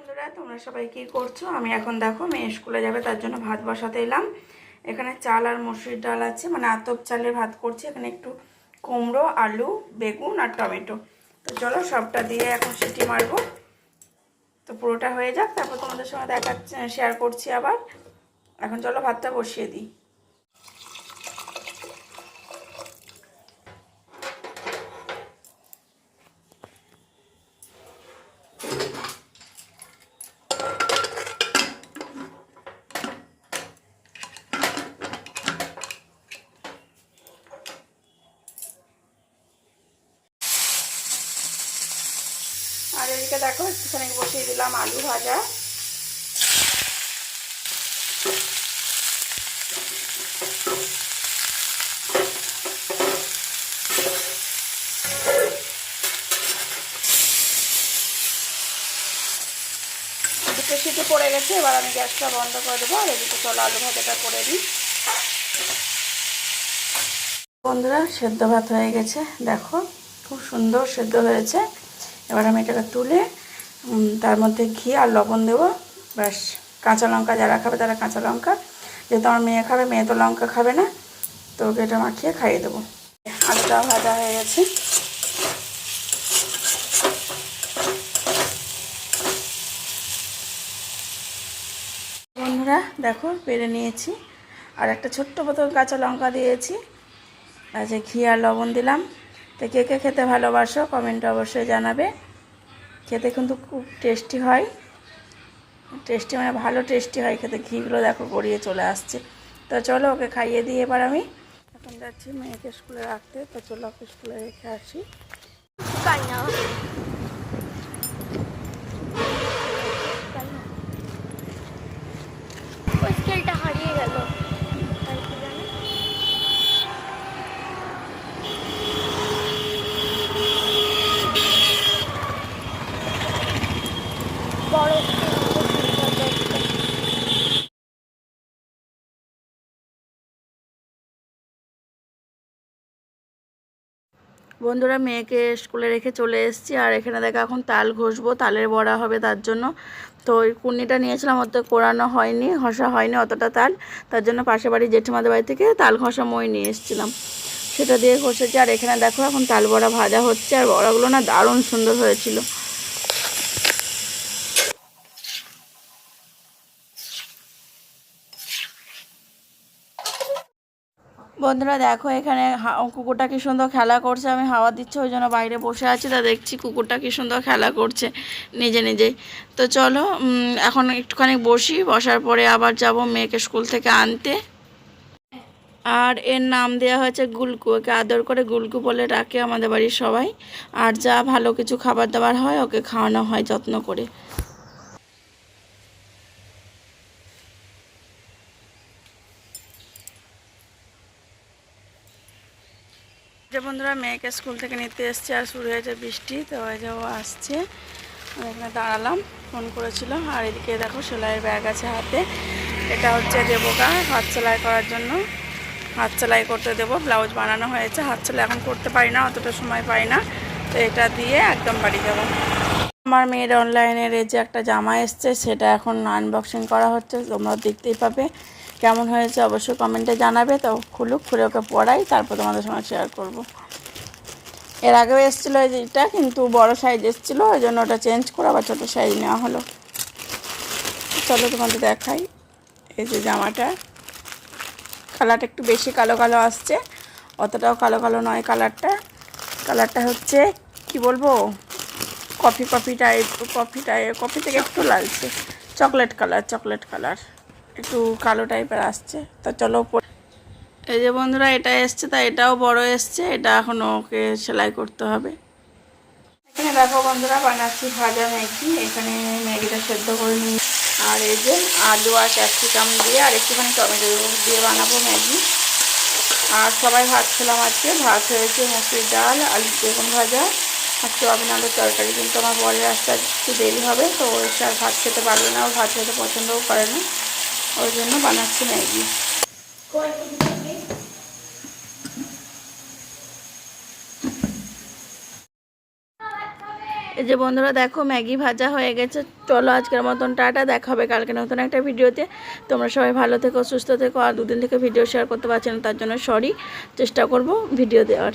বন্ধুরা, তোমরা সবাই কি করছ? আমি এখন দেখো, মেয়ে স্কুলে যাবে, তার জন্য ভাত বসাতে এলাম। এখানে চাল আর মসুরির ডাল আছে মানে আতপ চালের ভাত করছি। এখানে একটু কুমড়ো, আলু, বেগুন আর টমেটো। তো চলো, সবটা দিয়ে এখন সিটি মারবো। তো পুরোটা হয়ে যাক, তারপর তোমাদের সঙ্গে দেখা শেয়ার করছি আবার। এখন চলো, ভাতটা বসিয়ে দিই। এদিকে দেখো, একটুখানি বসিয়ে দিলাম আলু ভাজা। দুটো সিটি পড়ে গেছে, এবার আমি গ্যাসটা বন্ধ করে দেবো, আর এদিকে চলো আলু ভাজাটা করে দিই বন্ধুরা, সেদ্ধ ভাত হয়ে গেছে। দেখো, খুব সুন্দর সেদ্ধ হয়েছে। এবার আমি এটাকে তুলে তার মধ্যে ঘি আর লবণ দেবো। ব্যাস, কাঁচা লঙ্কা যারা খাবে তারা কাঁচা লঙ্কা। যেহেতু আমার মেয়ে খাবে, মেয়ে তো লঙ্কা খাবে না, তো ওকে এটা মাখিয়ে খাইয়ে দেবো। আলুটা ভাজা হয়ে গেছে। বন্ধুরা, দেখো পেরে নিয়েছি। আর একটা ছোট্ট বোতল কাঁচা লঙ্কা দিয়েছি। যে ঘি আর লবণ দিলাম। তো কে কে খেতে ভালোবাসো কমেন্টে অবশ্যই জানাবে। খেতে কিন্তু খুব টেস্টি হয়। টেস্টি মানে ভালো টেস্টি হয় খেতে। ঘিগুলো দেখো গড়িয়ে চলে আসছে। তো চলো ওকে খাইয়ে দিয়ে এবার আমি। এখন যাচ্ছি মেয়েকে স্কুলে রাখতে। তো চলো ওকে স্কুলে রেখে আসি। বন্ধুরা মেয়েকে স্কুলে রেখে চলে এসেছি, আর এখানে দেখো এখন তাল ঘষবো, তালের বড়া হবে তার জন্য। তো ওই কুর্নিটা নিয়েছিলাম, অত কোরানো হয়নি, ঘষা হয়নি অতটা তাল। তার জন্য পাশে বাড়ি জেঠিমাদের বাড়ি থেকে তাল ঘষা মই নিয়ে এসেছিলাম। সেটা দিয়ে ঘষেছি, আর এখানে দেখো এখন তাল বড়া ভাজা হচ্ছে, আর বড়াগুলো না দারুণ সুন্দর হয়েছিল। বন্ধুরা দেখো এখানে কুকুরটা কি সুন্দর খেলা করছে, আমি হাওয়া দিচ্ছে, ওই জন্য বাইরে বসে আছি, তা দেখছি কুকুরটা কি সুন্দর খেলা করছে, নিজে নিজেই। তো চলো এখন একটুখানি বসি, বসার পরে আবার যাব মেয়েকে স্কুল থেকে আনতে। আর এর নাম দেওয়া হয়েছে গুলকু, ওকে আদর করে গুলকু বলে ডাকে আমাদের বাড়ির সবাই। আর যা ভালো কিছু খাবার দাবার হয়, ওকে খাওয়ানো হয় যত্ন করে। যে বন্ধুরা মেয়েকে স্কুল থেকে নিতে এসছে আর শুরু হয়েছে বৃষ্টি, তো ওই যে ও আসছে। এখানে দাঁড়ালাম, ফোন করেছিল। আর এদিকে দেখো সেলাইয়ের ব্যাগ আছে হাতে। এটা হচ্ছে দেবোগা, হাত সেলাই করার জন্য। হাত সেলাই করতে দেবো। ব্লাউজ বানানো হয়েছে। হাত সেলাই এখন করতে পারি না, অতটা সময় পাই না। তো এটা দিয়ে একদম বাড়ি যাব। আমার মেয়ের অনলাইনের যে একটা জামা এসছে, সেটা এখন আনবক্সিং করা হচ্ছে। তোমরা দেখতেই পাবে। কেমন হয়েছে অবশ্যই কমেন্টে জানাবে। তো খুলুক, খুলে ওকে পড়াই, তারপর তোমাদের সঙ্গে শেয়ার করব। এর আগেও এসেছিল এই যে কিন্তু বড় সাইজ এসেছিল, ওই জন্য ওটা চেঞ্জ করে আবার ছোটো সাইজ নেওয়া হলো। চলো তোমাদের দেখাই এই যে জামাটা। কালারটা একটু বেশি কালো কালো আসছে, অতটাও কালো কালো নয় কালারটা কালারটা হচ্ছে, কি বলব? Coffee coffee type coffee type coffee থেকে একটু লালছে চকলেট কালার চকলেট কালার একটু কালো টাইপের আসছে। তা চলো এই যে বন্ধুরা, এটা এসছে, তা এটাও বড় এসছে, এটা এখন ওকে সেলাই করতে হবে। এখানে দেখো বন্ধুরা, বানাচ্ছি ভাজা ম্যাগি, এখানে ম্যাগিটা সেদ্ধ করে নিই। আর এই যে আলু আর ক্যাপসিকাম দিয়ে, আর একটুখানি টমেটো দিয়ে বানাবো ম্যাগি। আর সবাই ভাত খেলাম আজকে, ভাত হয়েছে মুসুরির ডাল আলু বেগুন ভাজা, আর সোয়াবিন আলুর তরকারি। কিন্তু আমার বরের আসতে একটু দেরি হবে, তো ও এসে আর ভাত খেতে পারবে না, ও ভাত খেতে পছন্দও করে না। ওই জন্য বানাচ্ছি ম্যাগি। এই যে বন্ধুরা, দেখো ম্যাগি ভাজা হয়ে গেছে। চলো আজকের মতন টাটা, দেখা হবে কালকে নতুন একটা ভিডিওতে। তোমরা সবাই ভালো থেকো, সুস্থ থেকো, আর দুদিন থেকে ভিডিও শেয়ার করতে পারছি না, তার জন্য সরি চেষ্টা করব ভিডিও দেওয়ার।